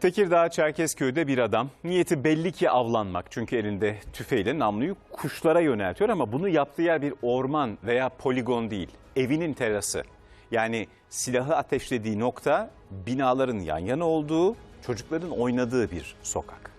Tekirdağ Çerkezköy'de bir adam niyeti belli ki avlanmak. Çünkü elinde tüfeğiyle namluyu kuşlara yöneltiyor ama bunu yaptığı yer bir orman veya poligon değil. Evinin terası. Yani silahı ateşlediği nokta binaların yan yana olduğu, çocukların oynadığı bir sokak.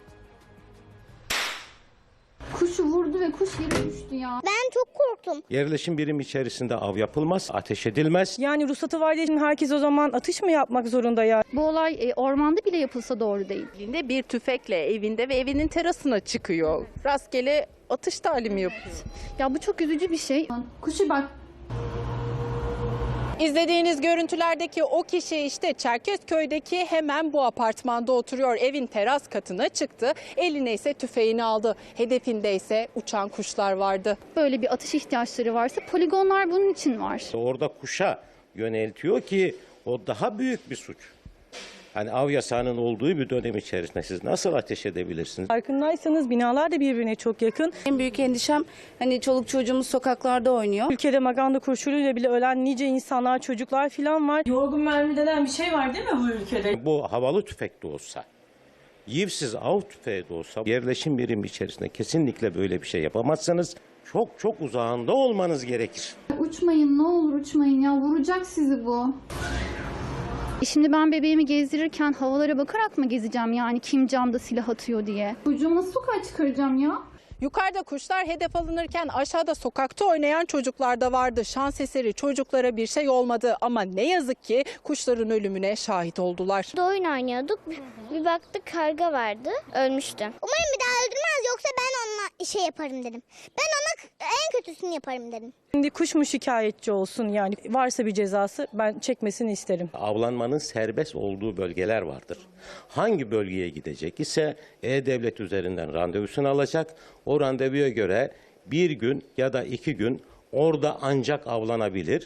Kuşu vurdu ve kuş yere düştü ya. Ben çok korktum. Yerleşim birim içerisinde av yapılmaz, ateş edilmez. Yani ruhsatı var diye şimdi herkes o zaman atış mı yapmak zorunda ya? Bu olay e, ormanda bile yapılsa doğru değil. elinde bir tüfekle evinde ve evinin terasına çıkıyor. Rastgele atış talimi yapıyor. Ya bu çok üzücü bir şey. Kuşu bak İzlediğiniz görüntülerdeki o kişi işte Çerkezköy'deki hemen bu apartmanda oturuyor. Evin teras katına çıktı. Eline ise tüfeğini aldı. Hedefinde ise uçan kuşlar vardı. böyle bir atış ihtiyaçları varsa poligonlar bunun için var. Orada kuşa yöneltiyor ki o daha büyük bir suç. Hani av yasağının olduğu bir dönem içerisinde siz nasıl ateş edebilirsiniz? Farkındaysanız binalar da birbirine çok yakın. En büyük endişem hani çoluk çocuğumuz sokaklarda oynuyor. Ülkede maganda kurşunuyla bile ölen nice insanlar, çocuklar falan var. Yorgun mermi denen bir şey var değil mi bu ülkede? Bu havalı tüfek de olsa, yivsiz av tüfeği de olsa yerleşim birim içerisinde kesinlikle böyle bir şey yapamazsınız. Çok çok uzağında olmanız gerekir. Uçmayın ne olur uçmayın ya vuracak sizi bu. E Şimdi ben bebeğimi gezdirirken havalara bakarak mı gezeceğim yani kim camda silah atıyor diye? Çocuğumu nasıl sokağa çıkaracağım ya? Yukarıda kuşlar hedef alınırken aşağıda sokakta oynayan çocuklar da vardı. Şans eseri çocuklara bir şey olmadı ama ne yazık ki kuşların ölümüne şahit oldular. Burada oyun oynuyorduk. Bir baktık karga vardı. Ölmüştü. Umarım bir daha öldürmez yoksa ben onunla şey yaparım dedim. Ben ona en kötüsünü yaparım dedim. Şimdi kuş mu şikayetçi olsun yani varsa bir cezası ben çekmesini isterim. Avlanmanın serbest olduğu bölgeler vardır. Hangi bölgeye gidecek ise E-Devlet üzerinden randevusunu alacak. O randevuya göre bir gün ya da iki gün orada ancak avlanabilir.